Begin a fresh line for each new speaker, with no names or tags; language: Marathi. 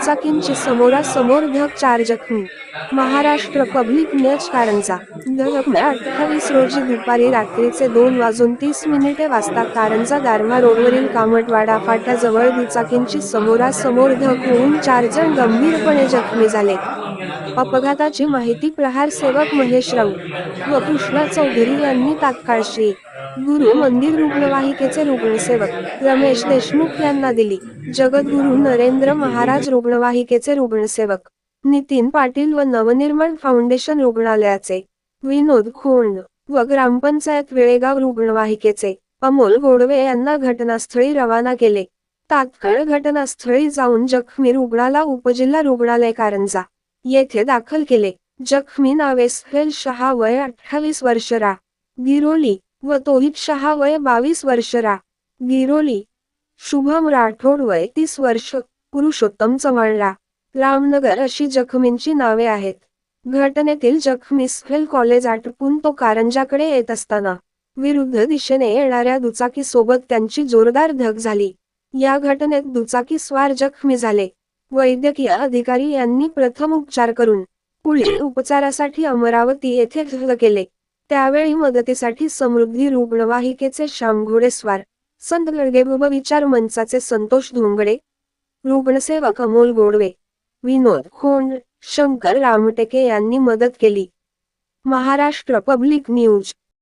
दुचाकींची समोरासमोर धक चार जखमी. महाराष्ट्र पब्लिक न्यूज कारंजा दरम्यान अठ्ठावीस रोजी दुपारी रात्रीचे दोन वाजून तीस मिनिटे वाजता कारंजा दारमा रोडवरील कामटवाडा फाट्याजवळ दुचाकींची समोरासमोर धक होऊन चार जण गंभीरपणे जखमी झाले. अपघाताची माहिती प्रहार सेवक महेश राऊत व कृष्णा चौधरी यांनी तात्काळ श्री. गुरु मंदिर रुग्णवाहिकेचे रुग्णसेवक रमेश देशमुख यांना दिली. जगद्गुरु नरेंद्र महाराज रुग्णवाहिकेचे रुग्णसेवक नितीन पाटील व नवनिर्माण फाउंडेशन रुग्णालयाचे विनोद खोंड व ग्रामपंचायत वेळेगाव रुग्णवाहिकेचे अमोल गोडवे यांना घटनास्थळी रवाना केले. तात्काळ घटनास्थळी जाऊन जखमी रुग्णाला उपजिल्हा रुग्णालय कारंजा येथे दाखल केले. जखमी नावे शहा वय अठ्ठावीस वर्ष रा. गिरोली व तोहित शहा वय बावीस वर्ष रा. गिरोली. शुभम राठोड वय तीस वर्ष. पुरुषोत्तम चव्हाणला रामनगर अशी जखमींची नावे आहेत. घटनेतील जखमी स्फेल कॉलेज आटपून तो कारंजाकडे येत असताना विरुद्ध दिशेने येणाऱ्या दुचाकी सोबत त्यांची जोरदार धग झाली. या घटनेत दुचाकी स्वार जखमी झाले. वैद्यकीय अधिकारी यांनी प्रथम उपचार करून पुढील उपचारासाठी अमरावती येथे केले. त्यावेळी मदतीसाठी समृद्धी रुग्णवाहिकेचे श्याम घोडेस्वार संत गडगेबुब विचार मंचाचे संतोष धोंगडे रुग्णसेवक अमोल गोडवे विनोद खोंड शंकर रामटेके यांनी मदत केली. Maharashtra public news.